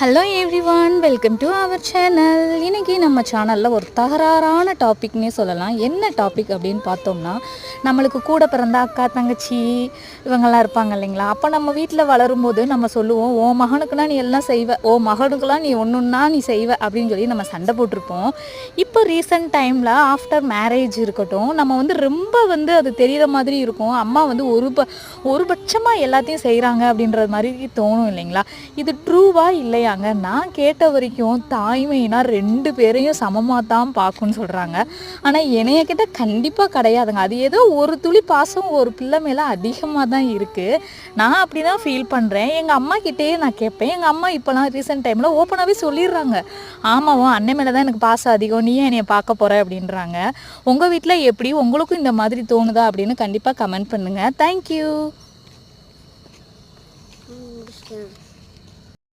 Hello everyone welcome to our channel இன்றைக்கி நம்ம சேனலில் ஒரு தகராறான டாபிக்னே சொல்லலாம். என்ன டாபிக் அப்படின்னு பார்த்தோம்னா நம்மளுக்கு கூட பிறந்த அக்கா தங்கச்சி இவங்கெல்லாம் இருப்பாங்க இல்லைங்களா? அப்போ நம்ம வீட்டில் வளரும்போது நம்ம சொல்லுவோம் ஓ மகனுக்குனா நீ எல்லாம் செய்வ ஓ மகனுக்குலாம் நீ ஒன்றுன்னா நீ செய்வ அப்படின்னு சொல்லி நம்ம சண்டை போட்டிருப்போம். இப்போ ரீசெண்ட் டைமில் ஆஃப்டர் மேரேஜ் இருக்கட்டும் நம்ம வந்து ரொம்ப வந்து அது தெரிகிற மாதிரி இருக்கும். அம்மா வந்து ஒரு ப ஒரு பட்சமாக எல்லாத்தையும் செய்கிறாங்க அப்படின்றது மாதிரி தோணும் இல்லைங்களா? இது ட்ரூவாக இல்லையா? இல்லையாங்க நான் கேட்ட வரைக்கும் தாய்மைனா ரெண்டு பேரையும் சமமாக தான் பார்க்கும்னு சொல்கிறாங்க ஆனால் என்னைய கிட்ட கண்டிப்பாக கிடையாதுங்க. அது ஏதோ ஒரு துளி பாசம் ஒரு பிள்ளை மேலே அதிகமாக தான் இருக்குது நான் அப்படி தான் ஃபீல் பண்ணுறேன் எங்கள் அம்மா கிட்டேயே நான் கேட்பேன். எங்கள் அம்மா இப்போலாம் ரீசெண்ட் டைமில் ஓப்பனாகவே சொல்லிடுறாங்க. ஆமாவும் அண்ணன் மேலே தான் எனக்கு பாசம் அதிகம். நீ என்னைய பார்க்க போகிற அப்படின்றாங்க. உங்கள் வீட்டில் எப்படி? உங்களுக்கும் இந்த மாதிரி தோணுதா? அப்படின்னு கண்டிப்பாக கமெண்ட் பண்ணுங்கள் தேங்க்யூ Yeah.